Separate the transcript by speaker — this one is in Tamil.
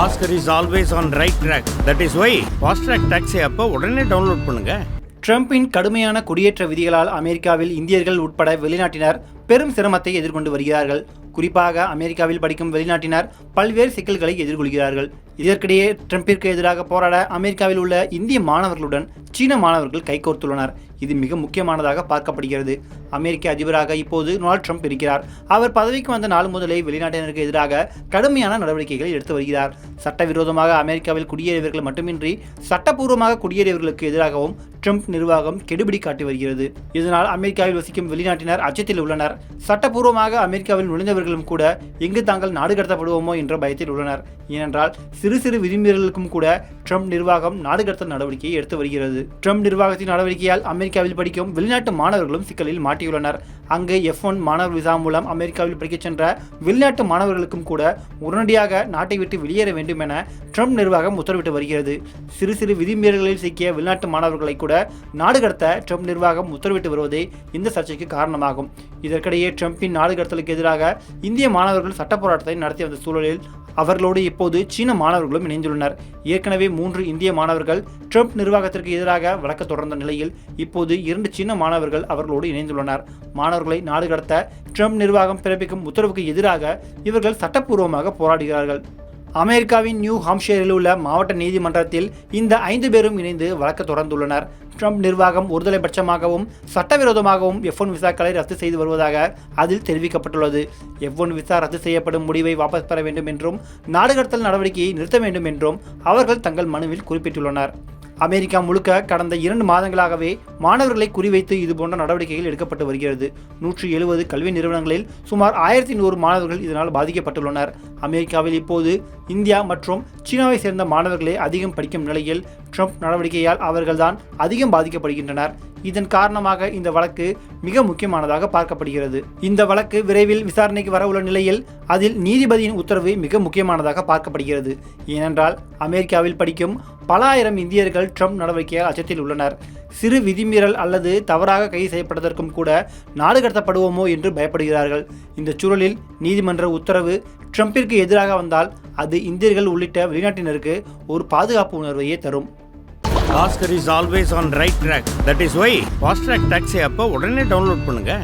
Speaker 1: Oscar is always on right track that is why fast track taxi அப்போ உடனே டவுன்லோட் பண்ணுங்க.
Speaker 2: ட்ரம்பின் கடுமையான குடியேற்ற விதிகளால் அமெரிக்காவில் இந்தியர்கள் உட்பட வெளிநாட்டினர் பெரும் சிரமத்தை எதிர்கொண்டு வருகிறார்கள். குறிப்பாக அமெரிக்காவில் படிக்கும் வெளிநாட்டினர் பல்வேறு சிக்கல்களை எதிர்கொள்கிறார்கள். இதற்கிடையே ட்ரம்பிற்கு எதிராக போராட அமெரிக்காவில் உள்ள இந்திய மாணவர்களுடன் சீன மாணவர்கள் கைகோர்த்துள்ளனர். இது மிக முக்கியமானதாக பார்க்கப்படுகிறது. அமெரிக்க அதிபராக இப்போது டொனால்ட் ட்ரம்ப் இருக்கிறார். அவர் பதவிக்கு வந்த நாள் முதலே வெளிநாட்டினருக்கு எதிராக கடுமையான நடவடிக்கைகளை எடுத்து வருகிறார். சட்டவிரோதமாக அமெரிக்காவில் குடியேறியவர்கள் மட்டுமின்றி சட்டப்பூர்வமாக குடியேறியவர்களுக்கு எதிராகவும் ட்ரம்ப் நிர்வாகம் கெடுபிடி காட்டி வருகிறது. இதனால் அமெரிக்காவில் வசிக்கும் வெளிநாட்டினர் அச்சத்தில் உள்ளனர். சட்டப்பூர்வமாக அமெரிக்காவில் நுழைந்தவர்களும் கூட எங்கு தாங்கள் நாடு கடத்தப்படுவோமோ என்ற பயத்தில் உள்ளனர். ஏனென்றால் சிறு சிறு விதிமீறலுக்கும் கூட ட்ரம்ப் நிர்வாகம் நாடு கடத்தல் நடவடிக்கையை எடுத்து வருகிறது. ட்ரம்ப் நிர்வாகத்தின் நடவடிக்கையால் அமெரிக்காவில் படிக்கும் வெளிநாட்டு மாணவர்களும் சிக்கலில் மாட்டியுள்ளனர். அங்கு எஃப் ஒன் மாணவர் விசா மூலம் அமெரிக்காவில் படிக்கச் சென்ற வெளிநாட்டு மாணவர்களுக்கும் கூட உடனடியாக நாட்டை விட்டு வெளியேற வேண்டும் என ட்ரம்ப் நிர்வாகம் உத்தரவிட்டு வருகிறது. சிறு சிறு விதிமீறல்களில் சிக்கிய வெளிநாட்டு மாணவர்களை கூட கூட நாடு கடத்த ட்ரம்ப் நிர்வாகம் உத்தரவிட்டு வருவதே இந்த சர்ச்சைக்கு காரணமாகும். இதற்கிடையே ட்ரம்பின் நாடு கடத்தலுக்கு எதிராக இந்திய மாணவர்கள் சட்ட போராட்டத்தை நடத்தி வந்த சூழலில் அவர்களோடு இப்போது சீன மாணவர்களும் இணைந்துள்ளனர். ஏற்கனவே மூன்று இந்திய மாணவர்கள் ட்ரம்ப் நிர்வாகத்திற்கு எதிராக வழக்கு தொடர்ந்த நிலையில் இப்போது இரண்டு சீன மாணவர்கள் அவர்களோடு இணைந்துள்ளனர். மாணவர்களை நாடு கடத்த ட்ரம்ப் நிர்வாகம் பிறப்பிக்கும் உத்தரவுக்கு எதிராக இவர்கள் சட்டப்பூர்வமாக போராடுகிறார்கள். அமெரிக்காவின் நியூ ஹாம்ஷேரில் உள்ள மாவட்ட நீதிமன்றத்தில் இந்த ஐந்து பேரும் இணைந்து வழக்கு தொடர்ந்துள்ளனர். ட்ரம்ப் நிர்வாகம் ஒருதலைபட்சமாகவும் சட்டவிரோதமாகவும் எஃப் ஒன் விசாக்களை ரத்து செய்து வருவதாக அதில் தெரிவிக்கப்பட்டுள்ளது. எஃப் ஒன் விசா ரத்து செய்யப்படும் முடிவை வாபஸ் பெற வேண்டும் என்றும் நாடுகடத்தல் நடவடிக்கையை நிறுத்த வேண்டும் என்றும் அவர்கள் தங்கள் மனுவில் குறிப்பிட்டுள்ளனர். அமெரிக்கா முழுக்க கடந்த இரண்டு மாதங்களாகவே மாணவர்களை குறிவைத்து இதுபோன்ற நடவடிக்கைகள் எடுக்கப்பட்டு வருகிறது. நூற்றி எழுபது கல்வி நிறுவனங்களில் சுமார் ஆயிரத்தி நூறு மாணவர்கள் இதனால் பாதிக்கப்பட்டுள்ளனர். அமெரிக்காவில் இப்போது இந்தியா மற்றும் சீனாவை சேர்ந்த மாணவர்களே அதிகம் படிக்கும் நிலையில் ட்ரம்ப் நடவடிக்கையால் அவர்கள்தான் அதிகம் பாதிக்கப்படுகின்றனர். இதன் காரணமாக இந்த வழக்கு மிக முக்கியமானதாக பார்க்கப்படுகிறது. இந்த வழக்கு விரைவில் விசாரணைக்கு வரவுள்ள நிலையில் அதில் நீதிபதியின் உத்தரவு மிக முக்கியமானதாக பார்க்கப்படுகிறது. ஏனென்றால் அமெரிக்காவில் படிக்கும் பல ஆயிரம் இந்தியர்கள் ட்ரம்ப் நடவடிக்கையால் அச்சத்தில் உள்ளனர். சிறு விதிமீறல் அல்லது தவறாக கைது செய்யப்பட்டதற்கும் கூட நாடு கடத்தப்படுவோமோ என்று பயப்படுகிறார்கள். இந்த சூழலில் நீதிமன்ற உத்தரவு ட்ரம்பிற்கு எதிராக வந்தால் அது இந்தியர்கள் உள்ளிட்ட வெளிநாட்டினருக்கு ஒரு பாதுகாப்பு உணர்வையே தரும்.
Speaker 1: Oscar is always on right track that is why fast track taxi அப்போ உடனே டவுன்லோட் பண்ணுங்க.